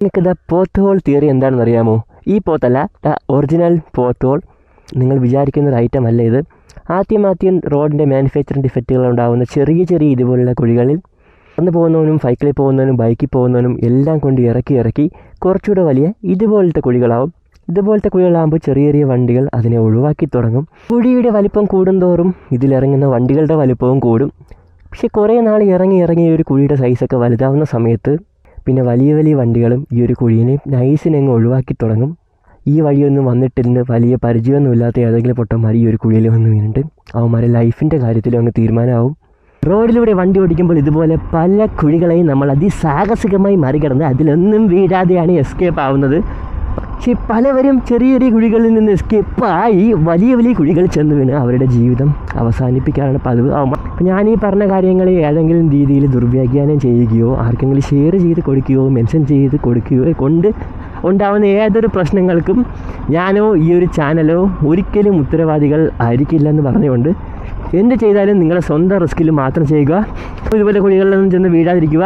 നിങ്ങൾക്കിത് പോത്ത് whole theory എന്താണെന്ന് അറിയാമോ? ഈ പോത്തല്ല ഒറിജിനൽ പോത്ത് ഹോൾ നിങ്ങൾ വിചാരിക്കുന്ന ഒരു ഐറ്റം അല്ല ഇത്. ആദ്യം ആദ്യം റോഡിന്റെ മാനുഫാക്ചറിങ് ഡിഫക്റ്റുകൾ ഉണ്ടാകുന്ന ചെറിയ ചെറിയ ഇതുപോലുള്ള കുഴികളിൽ നടന്നു പോകുന്നവനും സൈക്കിളിൽ പോകുന്നവനും ബൈക്കിൽ പോകുന്നവനും എല്ലാം കൊണ്ട് ഇറക്കി ഇറക്കി കുറച്ചുകൂടെ വലിയ ഇതുപോലത്തെ കുഴികളാവും. ഇതുപോലത്തെ കുഴികളാകുമ്പോൾ ചെറിയ ചെറിയ വണ്ടികൾ അതിനെ ഒഴിവാക്കി തുടങ്ങും. കുഴിയുടെ വലിപ്പം കൂടുന്തോറും ഇതിലിറങ്ങുന്ന വണ്ടികളുടെ വലിപ്പവും കൂടും. പക്ഷെ കുറേ നാൾ ഇറങ്ങി ഇറങ്ങി ഒരു കുഴിയുടെ സൈസൊക്കെ വലുതാവുന്ന സമയത്ത് പിന്നെ വലിയ വലിയ വണ്ടികളും ഈ ഒരു കുഴീനെ നൈസിനങ്ങ് ഒഴിവാക്കി തുടങ്ങും. ഈ വഴിയൊന്നും വന്നിട്ടിരുന്ന് വലിയ പരിചയമൊന്നുമില്ലാത്ത ഏതെങ്കിലും പൊട്ടന്മാർ ഈ ഒരു കുഴിയിൽ വന്ന് വീണിട്ട് അവന്മാരെ ലൈഫിന്റെ കാര്യത്തിലും അങ്ങ് തീരുമാനമാവും. റോഡിലൂടെ വണ്ടി ഓടിക്കുമ്പോൾ ഇതുപോലെ പല കുഴികളെയും നമ്മൾ അതിസാഹസികമായി മറികടന്ന് അതിലൊന്നും വീഴാതെയാണ് എസ്കേപ്പ് ആവുന്നത്. പക്ഷേ പലവരും ചെറിയ ചെറിയ കുഴികളിൽ നിന്ന് എസ്കേപ്പ് ആയി വലിയ വലിയ കുഴികളിൽ ചെന്ന് വീണ് അവരുടെ ജീവിതം അവസാനിപ്പിക്കാറാണ് പതിവ്. അപ്പം ഞാൻ ഈ പറഞ്ഞ കാര്യങ്ങൾ ഏതെങ്കിലും രീതിയിൽ ദുർവ്യാഖ്യാനം ചെയ്യുകയോ ആർക്കെങ്കിലും ഷെയർ ചെയ്ത് കൊടുക്കുകയോ മെൻഷൻ ചെയ്ത് കൊടുക്കുകയോ കൊണ്ട് ഉണ്ടാവുന്ന ഏതൊരു പ്രശ്നങ്ങൾക്കും ഞാനോ ഈ ഒരു ചാനലോ ഒരിക്കലും ഉത്തരവാദികൾ ആയിരിക്കില്ലെന്ന് പറഞ്ഞുകൊണ്ട് എന്ത് ചെയ്താലും നിങ്ങളുടെ സ്വന്തം റിസ്കിൽ മാത്രം ചെയ്യുക. ഇതുപോലെ കുഴികളിലൊന്നും ചെന്ന് വീഴാതിരിക്കുക.